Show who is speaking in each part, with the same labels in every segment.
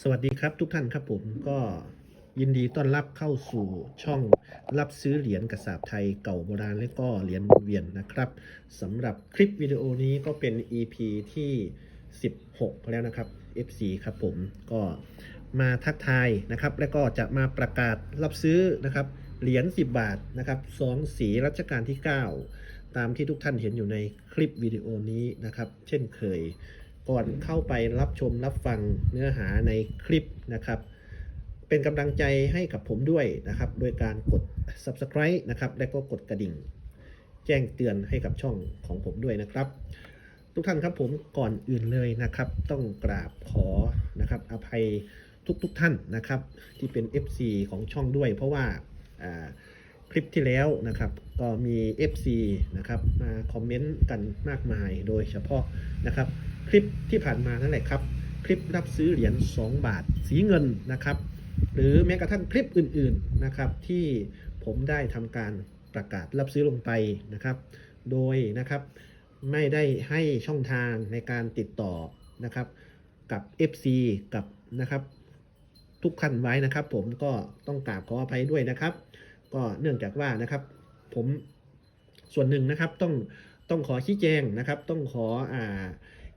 Speaker 1: สวัสดีครับทุกท่านครับผมก็ยินดีต้อนรับเข้าสู่ช่องรับซื้อเหรียญกระสาบไทยเก่าโบราณและก็เหรียญเวียนนะครับสำหรับคลิปวิดีโอนี้ก็เป็น EP ที่ 16 แล้วนะครับ FC ครับผมก็มาทักทายนะครับ และก็จะมาประกาศรับซื้อนะครับเหรียญ10 บาทนะครับสองสีรัชกาลที่ 9 ตามที่ทุกท่านเห็นอยู่ในคลิปวิดีโอนี้นะครับ เช่นเคย ก่อนเข้าไปรับชมรับฟังเนื้อหาในคลิปนะครับ เป็นกำลังใจให้กับผมด้วยนะครับ โดยการกด subscribe นะครับ และก็กดกระดิ่ง แจ้งเตือนให้กับช่องของผมด้วยนะครับ ทุกท่านครับผมก่อนอื่นเลยนะครับ ต้องกราบขอนะครับอภัยทุกๆทท่านนะครับ ที่เป็น FC ของช่องด้วย เพราะว่าอ่าคลิปที่แล้วนะครับก็มี FC นะครับมาคอมเมนต์กันมากมายโดยเฉพาะนะครับ คลิปที่ผ่านมานั่นแหละครับ คลิปรับซื้อเหรียญ2 บาทสีเงินนะครับ หรือแม้กระทั่งคลิปอื่นๆนะครับ ที่ผมได้ทำการประกาศรับซื้อลงไปนะครับ โดยนะครับไม่ได้ให้ช่องทางในการติดต่อนะครับ กับ FC กับนะครับทุกท่านไว้นะครับ ผมก็ต้องกราบขออภัยด้วยนะครับ ก็เนื่องจากว่านะครับผมส่วนหนึ่งนะครับต้องต้องขอชี้แจงนะครับ ต้องขออ่า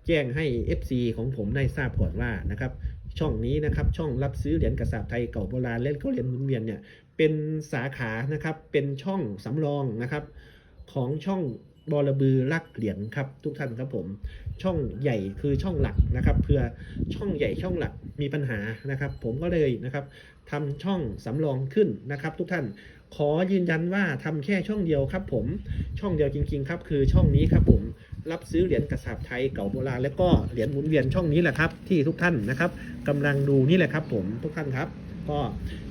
Speaker 1: แจ้งให้ FC ของผมได้ทราบก่อนว่านะครับช่องนี้นะครับช่องรับซื้อเหรียญกระสาบไทยเก่าโบราณเล่นเขาเหรียญหมุนเวียนเนี่ยเป็นสาขานะครับเป็นช่องสำรองนะครับของช่องบอระบือลักเหรียญครับทุกท่านครับผม ช่องใหญ่คือช่องหลักนะครับเพื่อช่องใหญ่ช่องหลักมีปัญหานะครับ ผมก็เลยนะครับทำช่องสำรองขึ้นนะครับ ทุกท่านขอยืนยันว่าทำแค่ช่องเดียวครับ ผมช่องเดียวจริง ๆ ครับ คือช่องนี้ครับผม รับซื้อเหรียญกระสาบไทยเก่าโบราณและก็เหรียญหมุนเวียนช่องนี้แหละครับ ที่ทุกท่านนะครับกำลังดูนี่แหละครับผมทุกท่านครับ ก็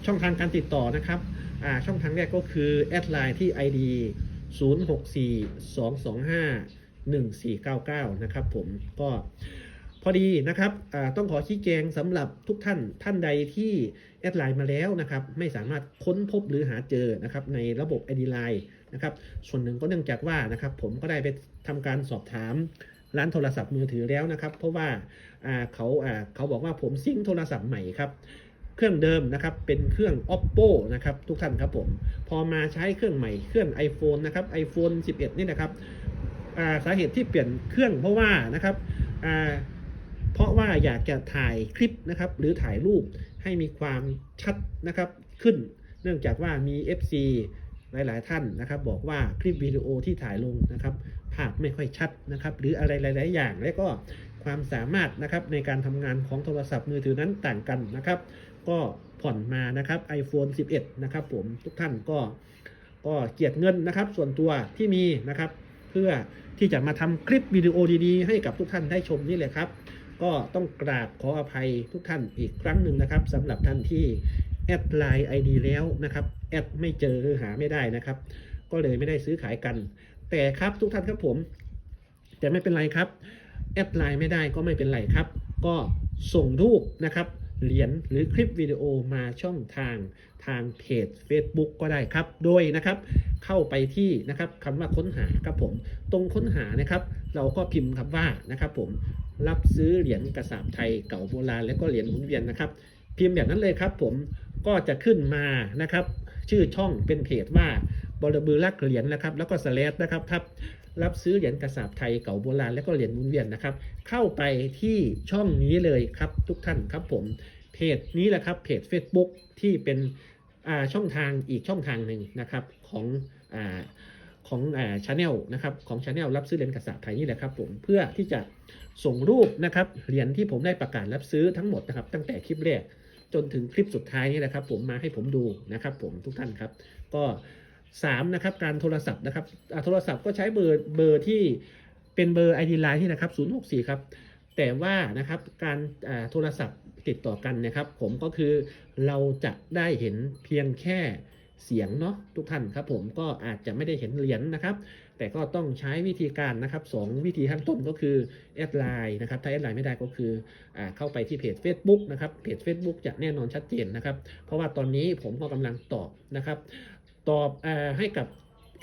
Speaker 1: ช่องทางการติดต่อนะครับอ่าช่องทางแรกก็คือแอดไลน์ที่ ID 0642251499 นะครับผมก็พอดีนะครับอ่าต้องขอชี้แจงสำหรับทุกท่านท่านใดที่แอดไลน์มาแล้วนะครับ ไม่สามารถค้นพบหรือหาเจอนะครับในระบบ ID Line นะครับ ส่วนหนึ่งก็เนื่องจากว่านะครับ ผมก็ได้ไปทำการสอบถามร้านโทรศัพท์มือถือแล้วนะครับ เพราะว่าเขาเขาบอกว่าผมซิงโทรศัพท์ใหม่ครับเครื่องเดิมนะครับเป็นเครื่อง oppo นะครับทุกท่านครับผมพอมาใช้เครื่องใหม่เครื่อง iPhone นะครับ iPhone 11 นี่นะครับาสาเหตุที่เปลี่ยนเครื่องเพราะว่านะครับเพราะว่าอยากจะถ่ายคลิปนะครับหรือถ่ายรูปให้มีความชัดนะครับขึ้น เนื่องจากว่ามี FC หลาย ๆ ท่านนะครับ บอกว่าคลิปวิดีโอที่ถ่ายลงนะครับภาพไม่ค่อยชัดนะครับ หรืออะไรหลาย ๆ อย่าง และก็ความสามารถนะครับในการทำงานของโทรศัพท์มือถือนั้นต่างกันนะครับ ก็ผ่อนมานะครับ iPhone 11 นะครับผมทุกท่านก็ก็เกียรติเงินนะครับ ส่วนตัวที่มีนะครับ เพื่อที่จะมาทำคลิปวิดีโอดี ๆ ให้กับทุกท่านได้ชมนี่แหละครับ ก็ต้องกราบขออภัยทุกท่านอีกครั้งหนึ่งนะครับสำหรับท่านที่ แอดไลน์ ID แล้วนะครับแอดไม่เจอหรือหาไม่ได้นะครับ ก็เลยไม่ได้ซื้อขายกัน แต่ครับทุกท่านครับผม แต่ไม่เป็นไรครับแอดไลน์ไม่ได้ก็ไม่เป็นไรครับ ก็ส่งรูปนะครับเหรียญหรือคลิปวิดีโอมาช่องทางทางเพจ Facebook ก็ได้ครับ โดยนะครับเข้าไปที่นะครับคำว่าค้นหาครับผม ตรงค้นหานะครับ เราก็พิมพ์คำว่านะครับ ผมรับซื้อเหรียญกระสาบไทยเก่าโบราณและก็เหรียญหมุนเวียนนะครับ พิมพ์แบบนั้นเลยครับผม ก็จะขึ้นมานะครับ ชื่อช่องเป็นเพจว่าบรบือลักเหรียญนะครับ แล้วก็สแลดนะครับทับรับซื้อเหรียญกระสาบไทยเก่าโบราณและก็เหรียญมุนเวียนนะครับ เข้าไปที่ช่องนี้เลยครับทุกท่านครับผมเพจนี้แหละครับเพจ Facebook ที่เป็นอ่าช่องทางอีกช่องทางหนึ่งนะครับของอ่าของอ่าชาแนลนะครับของชาแนลรับซื้อเหรียญกระสาบไทยนี่แหละครับผมเพื่อที่จะส่งรูปนะครับเหรียญที่ผมได้ประกาศรับซื้อทั้งหมดนะครับ ตั้งแต่คลิปแรก จนถึงคลิปสุดท้ายนี่แหละครับผมมาให้ผมดูนะครับผมทุกท่านครับ ก็3นะครับการโทรศัพท์นะครับโทรศัพท์ก็ใช้เบอร์เบอร์ที่เป็นเบอร์ ID Line ที่นะครับ064ครับแต่ว่านะครับการโทรศัพท์ติดต่อกันนะครับ ผมก็คือเราจะได้เห็นเพียงแค่เสียงเนาะทุกท่านครับผมก็อาจจะไม่ได้เห็นเหรียญนะครับ แต่ก็ต้องใช้วิธีการนะครับสองวิธีขั้นต้นก็คือแอดไลน์นะครับถ้าแอดไลน์ไม่ได้ก็คืออเข้าไปที่เพจ Facebook นะครับเพจ Facebook จะแน่นอนชัดเจนนะครับ เพราะว่าตอนนี้ผมก็กำลังตอบนะครับ ตอบอให้กับ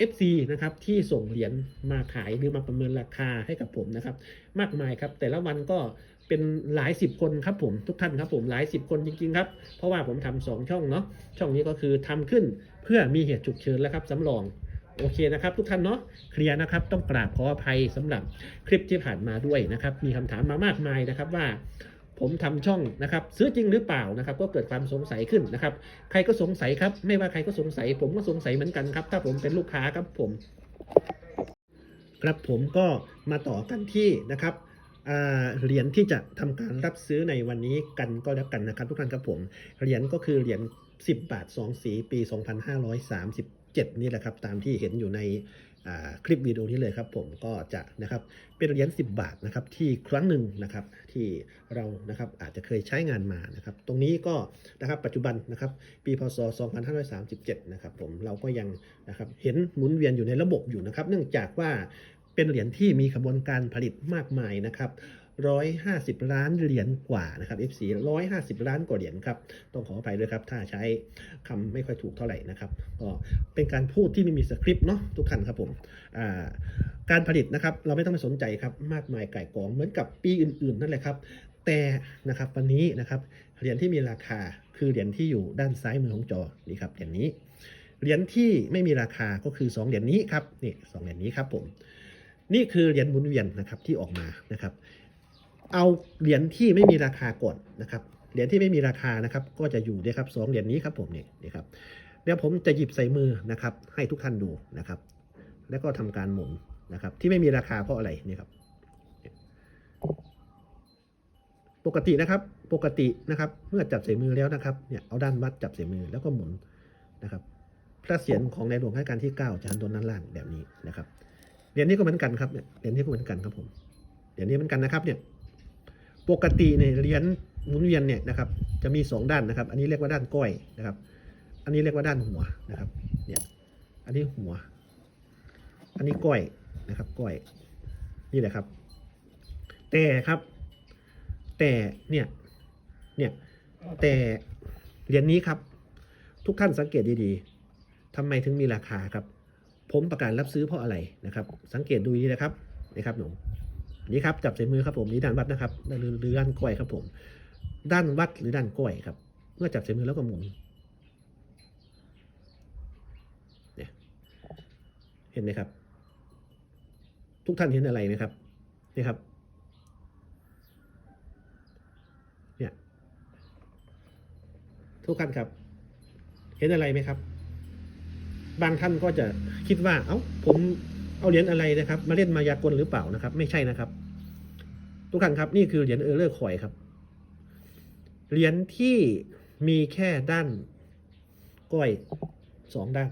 Speaker 1: FC นะครับที่ส่งเหรียญมาขายหรือมาประเมินราคาให้กับผมนะครับ มากมายครับ แต่ละวันก็เป็นหลายสิบคนครับผมทุกท่านครับผมหลายสิบคนจริงๆครับ เพราะว่าผมทำสองช่องเนาะช่องนี้ก็คือทำขึ้นเพื่อมีเหตุฉุกเฉินแล้วครับสำรอง โอเคนะครับทุกท่านเนาะเคลียร์นะครับต้องกราบขออภัยสำหรับคลิปที่ผ่านมาด้วยนะครับมีคำถามมามากมายนะครับว่า ผมทำช่องนะครับซื้อจริงหรือเปล่านะครับก็เกิดความสงสัยขึ้นนะครับใครก็สงสัยครับไม่ว่าใครก็สงสัย ผมก็สงสัยเหมือนกันครับถ้าผมเป็นลูกค้าครับผมครับผมก็มาต่อกันที่นะครับเหรียญที่จะทำการรับซื้อในวันนี้กันก็แล้วกันนะครับ ทุกท่านครับผมเหรียญก็คือเหรียญ10 บาท 2 สีปี 7 นี่แหละครับ ตามที่เห็นอยู่ในคลิปวิดีโอนี้เลยครับ ผมก็จะนะครับเป็นเหรียญ10 บาทนะครับที่ครั้งหนึ่งนะครับที่เรานะครับอาจจะเคยใช้งานมานะครับ ตรงนี้ก็นะครับปัจจุบันนะครับ ปีพศ 2537 นะครับ ผมเราก็ยังนะครับเห็นหมุนเวียนอยู่ในระบบอยู่นะครับ เนื่องจากว่าเป็นเหรียญที่มีกระบวนการผลิตมากมายนะครับ 150 ล้านเหรียญกว่านะครับ FC 150 ล้านกว่าเหรียญครับ ต้องขออภัยด้วยครับ ถ้าใช้คำไม่ค่อยถูกเท่าไหร่นะครับ ก็เป็นการพูดที่ไม่มีสคริปต์เนาะทุกท่านครับผมการผลิตนะครับเราไม่ต้องไปสนใจครับมากมายไก่กองเหมือนกับปีอื่นๆนั่นแหละครับ แต่นะครับวันนี้นะครับเหรียญที่มีราคาคือเหรียญที่อยู่ด้านซ้ายมือของจอนี่ครับเหรียญนี้เหรียญที่ไม่มีราคาก็คือ 2 เหรียญนี้ครับนี่สองเหรียญนี้ครับผมนี่คือเหรียญหมุนเวียนนะครับที่ออกมานะครับ เอาเหรียญที่ไม่มีราคาก่อนนะครับเหรียญที่ไม่มีราคานะครับก็จะอยู่เนี่ยครับสองเหรียญนี้ครับผมนี่นี่ครับเดี๋ยวผมจะหยิบใส่มือนะครับให้ทุกท่านดูนะครับ แล้วก็ทำการหมุนนะครับ ที่ไม่มีราคาเพราะอะไรนี่ครับ ปกตินะครับ ปกตินะครับ เมื่อจับใส่มือแล้วนะครับเนี่ยเอาด้านวัดจับใส่มือแล้วก็หมุนนะครับ พระเศียรของในหลวงรัชกาลที่9จะหันตัวด้านล่างแบบนี้นะครับเหรียญนี้ก็เหมือนกันครับเนี่ยเหรียญนี้ก็เหมือนกันครับผมเหรียญนี้เหมือนกันนะครับเนี่ย ปกติเนี่ยเหรียญหมุนเวียนเนี่ยนะครับจะมีสองด้านนะครับ อันนี้เรียกว่าด้านก้อยนะครับ อันนี้เรียกว่าด้านหัวนะครับเนี่ยอันนี้หัว อันนี้ก้อยนะครับก้อยนี่แหละครับ แต่ครับ แต่เนี่ยเนี่ยแต่เหรียญนี้ครับ ทุกท่านสังเกตดีๆทำไมถึงมีราคาครับ ผมประกาศรับซื้อเพราะอะไรนะครับ สังเกตดูดีนะครับนะครับหนู นี่ครับจับใส่มือครับผมนี่ด้านวัดนะครับหรือหรือด้านก้อยครับผม ด้านวัดหรือด้านก้อยครับ เมื่อจับใส่มือแล้วก็หมุนเนี่ยเห็นไหมครับ ทุกท่านเห็นอะไรไหมครับนี่ครับเนี่ยทุกท่านครับ เห็นอะไรไหมครับ บางท่านก็จะคิดว่า เอ้าผม เอาเหรียญอะไรนะครับ มาเล่นมายากลหรือเปล่านะครับ ไม่ใช่นะครับ ทุกท่านครับนี่คือเหรียญเออร์เลอร์คอยครับเหรียญที่มีแค่ด้านก้อยสองด้าน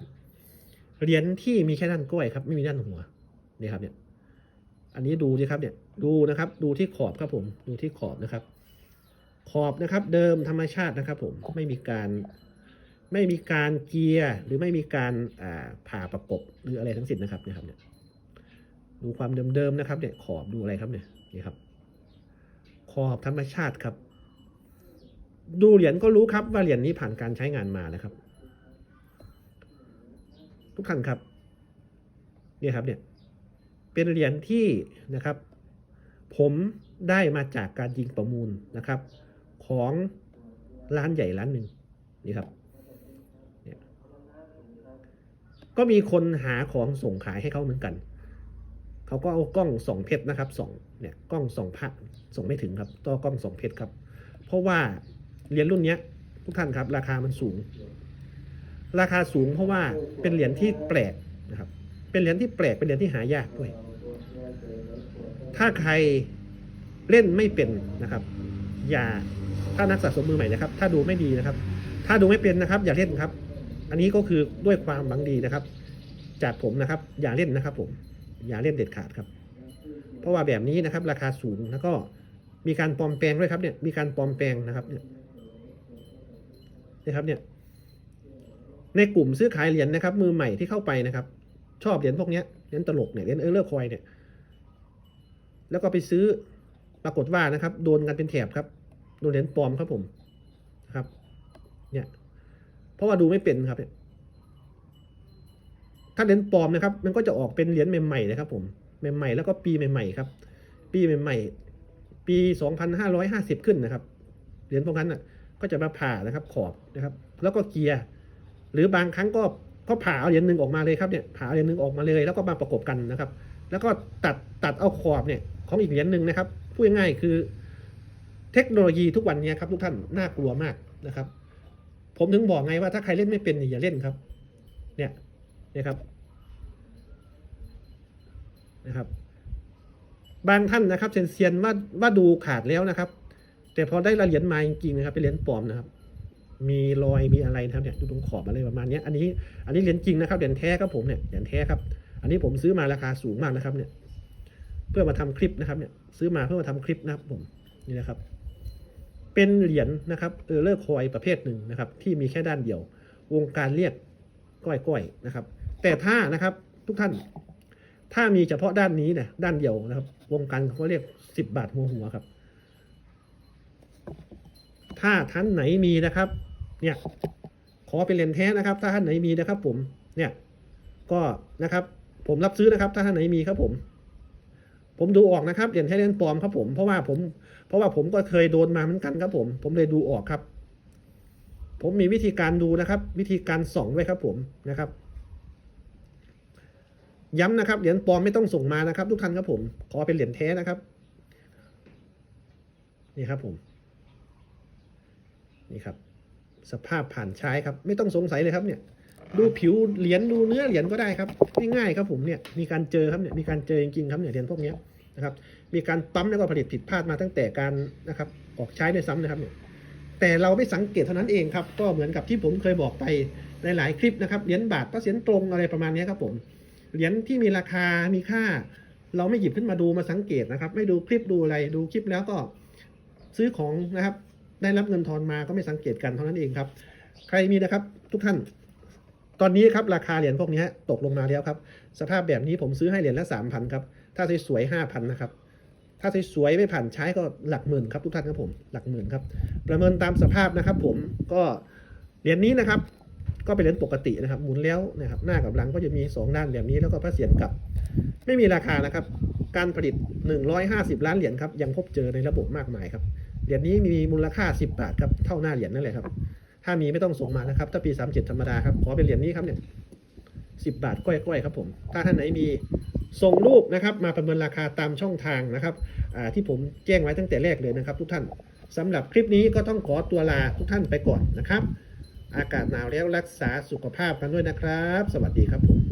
Speaker 1: เหรียญที่มีแค่ด้านก้อยครับ ไม่มีด้านหัวนี่ครับเนี่ย อันนี้ดูสิครับเนี่ย ดูนะครับ ดูที่ขอบครับผม ดูที่ขอบนะครับ ขอบนะครับ เดิมธรรมชาตินะครับ ผมไม่มีการไม่มีการเกียร์หรือไม่มีการอ่าผ่าประกบหรืออะไรทั้งสิ้นนะครับนี่ครับเนี่ย ดูความเดิมๆนะครับเนี่ยขอบดูอะไรครับเนี่ยนี่ครับ ขอบธรรมชาติครับ ดูเหรียญก็รู้ครับว่าเหรียญนี้ผ่านการใช้งานมานะครับ ทุกท่านครับเนี่ยครับเนี่ยเป็นเหรียญที่นะครับ ผมได้มาจากการยิงประมูลนะครับ ของร้านใหญ่ร้านหนึ่งนี่ครับก็มีคนหาของส่งขายให้เขาเหมือนกัน เขาก็เอากล้องส่องเพชรนะครับส่องเนี่ยกล้องส่องพระส่งไม่ถึงครับต่อกล้องส่องเพชรครับ เพราะว่าเหรียญรุ่นเนี้ยทุกท่านครับ ราคามันสูง ราคาสูงเพราะว่าเป็นเหรียญที่แปลกนะครับ เป็นเหรียญที่แปลกเป็นเหรียญที่หายากด้วย ถ้าใครเล่นไม่เป็นนะครับ อย่าถ้านักสะสมมือใหม่นะครับ ถ้าดูไม่ดีนะครับ ถ้าดูไม่เป็นนะครับ อย่าเล่นครับ อันนี้ก็คือด้วยความหวังดีนะครับ จากผมนะครับ อย่าเล่นนะครับผม อย่าเล่นเด็ดขาดครับ เพราะว่าแบบนี้นะครับ ราคาสูงแล้วก็มีการปลอมแปลงด้วยครับเนี่ยมีการปลอมแปลงนะครับเนี่ยนะครับเนี่ยในกลุ่มซื้อขายเหรียญนะครับ มือใหม่ที่เข้าไปนะครับ ชอบเหรียญพวกนี้เหรียญตลกเนี่ยเหรียญเออร์เลอร์คอยเนี่ยแล้วก็ไปซื้อปรากฏว่านะครับ โดนกันเป็นแถบครับ โดนเหรียญปลอมครับผมนะครับ เนี่ย เพราะว่าดูไม่เป็นครับเนี่ย ถ้าเหรียญปลอมนะครับ มันก็จะออกเป็นเหรียญใหม่ๆนะครับ ผมใหม่ๆแล้วก็ปีใหม่ๆครับ ปีใหม่ๆ ปี 2550 ขึ้นนะครับ เหรียญพวกนั้นน่ะ ก็จะมาผ่านะครับขอบนะครับ แล้วก็เกียร์ หรือบางครั้งก็ก็ผ่าเอาเหรียญหนึ่งออกมาเลยครับเนี่ยผ่าเหรียญหนึ่งออกมาเลยแล้วก็มาประกบกันนะครับ แล้วก็ตัดตัดเอาขอบเนี่ยของอีกเหรียญหนึ่งนะครับพูดง่ายๆคือ เทคโนโลยีทุกวันนี้ครับ ทุกท่านน่ากลัวมากนะครับ ผมถึงบอกไงว่าถ้าใครเล่นไม่เป็นอย่าเล่นครับ เนี่ยนะครับ นะครับ บางท่านนะครับเซียนเซียนว่าว่าดูขาดแล้วนะครับ แต่พอได้ละเหรียญมาจริงๆนะครับเป็นเหรียญปลอมนะครับ มีรอยมีอะไรนะครับเนี่ยดูตรงขอบอะไรประมาณนี้อันนี้อันนี้เหรียญจริงนะครับเหรียญแท้ครับผมเนี่ยเหรียญแท้ครับ อันนี้ผมซื้อมาราคาสูงมากนะครับ เนี่ย เพื่อมาทำคลิปนะครับเนี่ย ซื้อมาเพื่อมาทำคลิปนะครับ ผมนี่นะครับ เป็นเหรียญนะครับเออเลอร์คอยประเภทหนึ่งนะครับ ที่มีแค่ด้านเดียว วงการเรียกก้อยๆนะครับ แต่ถ้านะครับ ทุกท่าน ถ้ามีเฉพาะด้านนี้เนี่ยด้านเดียวนะครับ วงการเขาเรียกสิบบาทหัวหัวครับ ถ้าท่านไหนมีนะครับ เนี่ย ขอเป็นเหรียญแท้นะครับ ถ้าท่านไหนมีนะครับ ผม เนี่ย ก็นะครับ ผมรับซื้อนะครับ ถ้าท่านไหนมีครับผม ผมดูออกนะครับเหรียญแท้เหรียญปลอมครับผมเพราะว่าผม เพราะว่าผมก็เคยโดนมาเหมือนกันครับ ผม ผมเลยดูออกครับ ผมมีวิธีการดูนะครับ วิธีการส่องไว้ครับ ผมนะครับ ย้ำนะครับเหรียญปลอมไม่ต้องส่งมานะครับ ทุกท่านครับผม ขอเป็นเหรียญแท้นะครับ นี่ครับผม นี่ครับ สภาพผ่านใช้ครับ ไม่ต้องสงสัยเลยครับ เนี่ย ดูผิวเหรียญดูเนื้อเหรียญก็ได้ครับง่ายๆครับผมเนี่ยมีการเจอครับเนี่ยมีการเจอจริงๆครับเนี่ยเหรียญพวกนี้นะครับ มีการปั๊มแล้วก็ผลิตผิดพลาดมาตั้งแต่การนะครับ ออกใช้ด้วยซ้ำนะครับเนี่ยแต่เราไม่สังเกตเท่านั้นเองครับ ก็เหมือนกับที่ผมเคยบอกไปในหลายคลิปนะครับเหรียญบาทก็เหรียญตรงอะไรประมาณนี้ครับผม เหรียญที่มีราคามีค่า เราไม่หยิบขึ้นมาดูมาสังเกตนะครับ ไม่ดูคลิปดูอะไรดูคลิปแล้วก็ซื้อของนะครับ ได้รับเงินทอนมาก็ไม่สังเกตกันเท่านั้นเองครับ ใครมีนะครับทุกท่าน ตอนนี้ครับราคาเหรียญพวกนี้ตกลงมาแล้วครับ สภาพแบบนี้ผมซื้อให้เหรียญละสามพันครับ ถ้าสวยๆห้าพันนะครับถ้าสวยๆไม่ผ่านใช้ก็หลักหมื่นครับทุกท่านครับผมหลักหมื่นครับ ประเมินตามสภาพนะครับ ผมก็เหรียญนี้นะครับ ก็เป็นเหรียญปกตินะครับหมุนแล้วนะครับหน้ากับหลังก็จะมีสองด้านแบบนี้แล้วก็พระเศียรกลับ ไม่มีราคานะครับ การผลิต 150 ล้านเหรียญครับยังพบเจอในระบบมากมายครับเหรียญนี้มีมูลค่า 10 บาทครับเท่าหน้าเหรียญนั่นแหละครับ ถ้ามีไม่ต้องส่งมานะครับ ถ้าปี 37 ธรรมดาครับขอเป็นเหรียญนี้ครับเนี่ยสิบาทก้อยๆครับผมถ้าท่านไหนมีส่งรูปนะครับ มาประเมินราคาตามช่องทางนะครับที่ผมแจ้งไว้ตั้งแต่แรกเลยนะครับ ทุกท่านสำหรับคลิปนี้ก็ต้องขอตัวลาทุกท่านไปก่อนนะครับ อากาศหนาวแล้วรักษาสุขภาพกันด้วยนะครับ สวัสดีครับผม